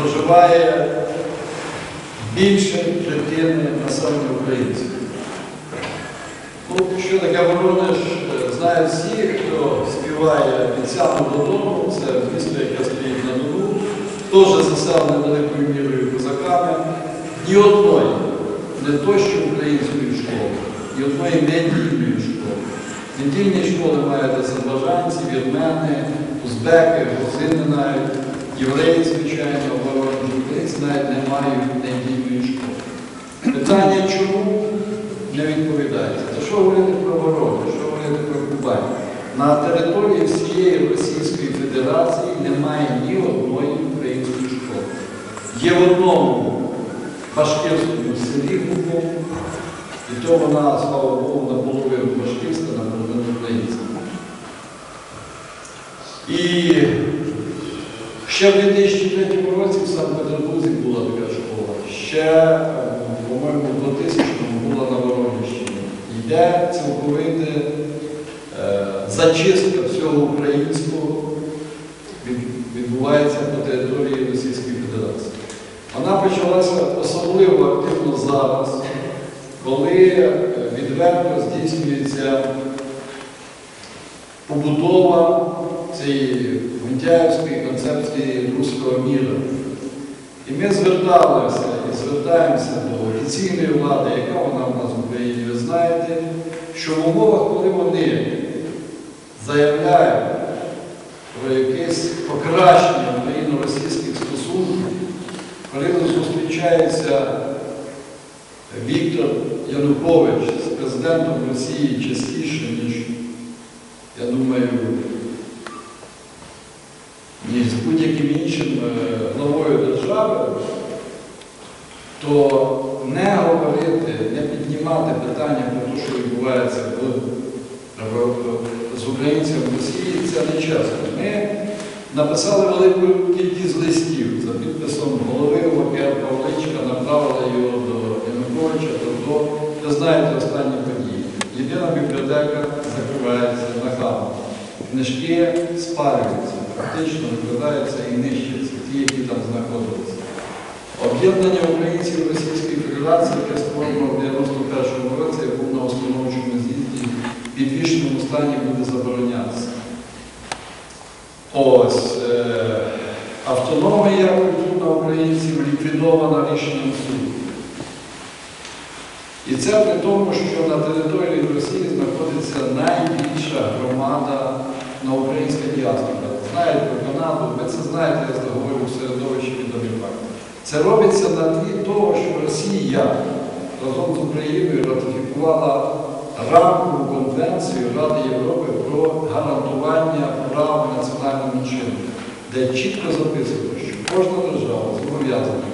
проживає більше третини населення українців. Ну, що таке Воронеж, знають всі, хто співає від сяду додому, це місто, яке стоїть на Дону, теж заселене великою мірою козаками. Ні одної, не то що української школи, ні одної недільної школи. Недільні школи мають азербайджанці, вірмени, узбеки, грузини навіть, євреї, звичайно, оборонні українці навіть не мають недільної школи. Питання чому не відповідається. То що говорити про ворони, що говорити про Кубань? На території всієї Російської Федерації немає ні одної української школи. Є в одному башкирському селі Губов, і то вона, слава Богу, наполовину башкирська, наполовину українська. І ще в 2003 році в Санкт-Петербурзі була така школа. Ще, е, по-моєму, в 2000-му була на Воронежщині. Йде цілковите е, зачистка всього українського відбувається по території Російської Федерації. Вона почалася особливо активно зараз, коли е, відверто здійснюється побудова цієї гунтяївської концепції руського міра. І ми зверталися і звертаємося до офіційної влади, яка вона в нас в Україні, ви знаєте, що в умовах, коли вони заявляють про якесь покращення україно-російських стосунків, коли зустрічається Віктор Янукович з президентом Росії частіше, ніж, я думаю, будь-яким іншим е, главою держави, то не говорити, не піднімати питання про те, що відбувається з українцями в Росії, це не чесно. Ми написали велику кількість листів за підписом голови ОКР Павличка, направили його до Януковича, тобто, ви знаєте останні події. Єдина бібліотека закривається на хаму. Книжки спалюються, фактично викладаються і нищаться, ті, які там знаходяться. Об'єднання українців Російської Федерації, яке створено в 91-му році, я був на установчому з'їзді, в підвішеному стані буде заборонятися. Ось е, автономія культурна українців ліквідована рішенням суду. І це при тому, що на території Росії знаходиться найбільша громада на українська діаспора. Знаєте про Канаду, ви це знаєте, я говорю в середовищі відомі факти. Це робиться на тлі того, що Росія разом з Україною ратифікувала рамкову конвенцію Ради Європи про гарантування прав національної меншини, де чітко записано, що кожна держава зобов'язана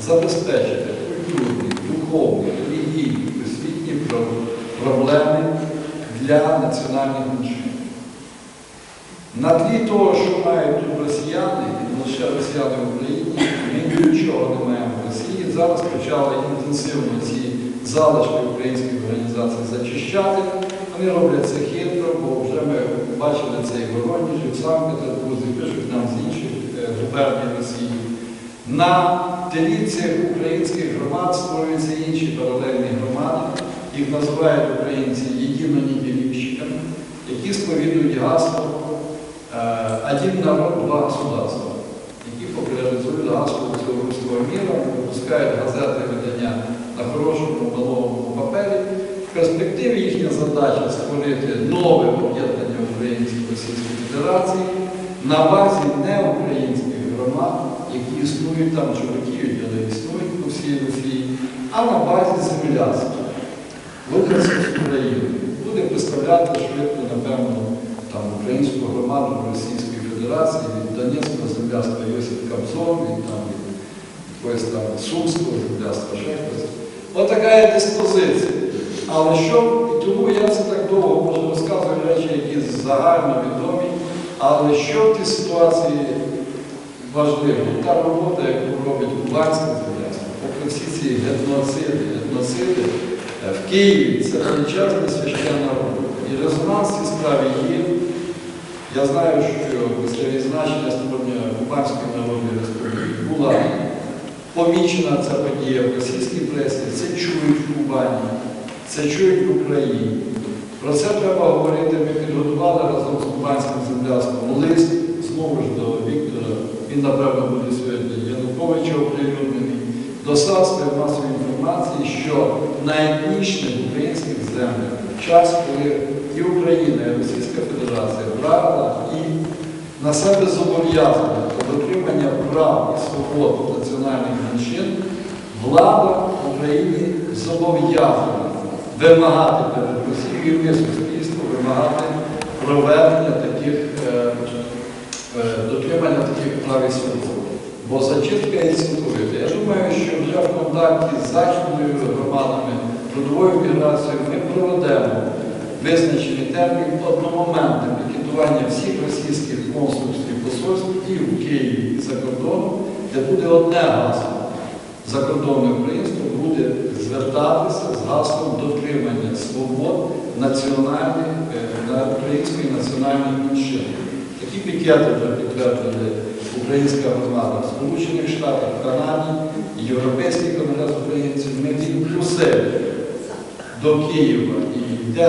забезпечити культурні, духовні, релігійні, освітні проблеми для національних меншин. На тлі того, що мають тут росіяни, і лише росіяни в Україні, ми нічого не маємо в Росії. Зараз почали інтенсивно ці залишки українських організацій зачищати. Вони роблять це хитро, бо вже ми бачили це і в Воронежі, в Санкт-Петербурзі, пишуть нам з інших е, губерній Росії. На тлі цих українських громад створюються інші паралельні громади, їх називають українці єдинонеділівщиками, які сповідують гасло Народ, два государства, які популяризують гасло цього руського міра, випускають газети видання на хорошому малому папері. В перспективі їхня задача створити нове об'єднання української Російської Федерації на базі неукраїнських громад, які існують там, чи хотіють, але існують по всій Росії, а на базі земляцтва. Луганська з України буде представляти швидко, напевно, там українську громаду Російської Федерації, від Донецького земляства Йосип Кобзон, від там якогось там Сумського земляства, хтось. Отака є диспозиція. Але що, тому я це так довго може розказую речі, які загально відомі, але що в тій ситуації важливо? Та робота, яку робить кубанське земляство, попри всі ці гетноциди, гетноциди, е, в Києві це величезна священна робота. І резонанс цій справі є. Я знаю, що після відзначення створення Кубанської народної республіки була помічена ця подія в російській пресі, це чують в Кубані, це чують в Україні. Про це треба говорити. Ми підготували разом з кубанським земляством лист знову ж до Віктора. Він, напевно, буде сьогодні Януковича оприлюднений, до средств масової інформації, що на етнічних українських землях в час, коли і Україна, і Російська Федерація брала і на себе зобов'язання до дотримання прав і свобод національних меншин, влада в Україні зобов'язана вимагати перед Росією і суспільство вимагати проведення таких е, е, дотримання таких прав і свобод. Бо зачитка є цілковита. Я думаю, що вже в контакті з західною громадами, трудовою міграцією ми проведемо визначений термін одномоментне пікетування всіх російських консульств і посольств і в Києві, і за кордоном, де буде одне гасло. Закордонне українство буде звертатися з гаслом дотримання свобод національних, е, української національної меншини. Такі пікети вже підтвердили українська громада в Сполучених Штатах, Канаді, Європейський конгрес українців. Ми від Брюсселя до Києва і де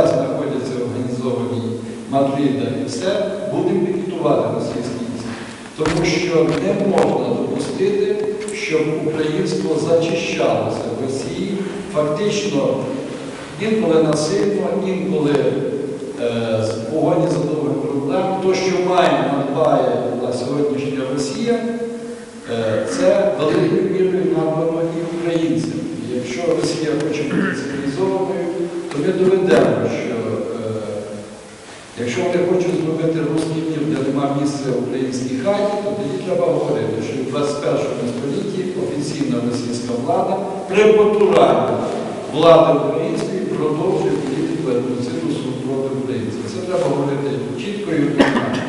знаходяться організовані Мадрида і все, будемо пікетувати російський язик. Тому що не можна допустити, щоб українство зачищалося в Росії фактично інколи насильно, інколи е, з погоні за довгим проблем. То, що має надбає на сьогоднішня Росія, е, це великою мірою надбано і українцям. Якщо Росія хоче бути цивілізованою, то ми доведемо, що е, якщо вони хочуть зробити русський де нема місця українській хаті, то тоді треба говорити, що в 21 столітті офіційна російська влада при влади української продовжує політику етноциду проти українців. Це треба говорити чітко і однозначно.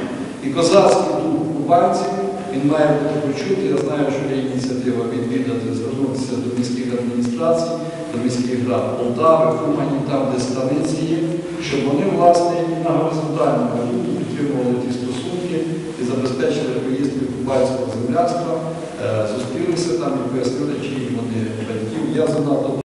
І козацький дух кубанців, він має бути почутий. Я знаю, що є ініціатива відвідати, звернутися до міських адміністрацій, до міських рад Полтави, Кумані, там, де станиці є, щоб вони, власне, на горизонтальному рівні підтримували ті стосунки і забезпечили поїздки кубанського земляцтва, е, зустрілися там і пояснили, чиї вони батьків. Я занадто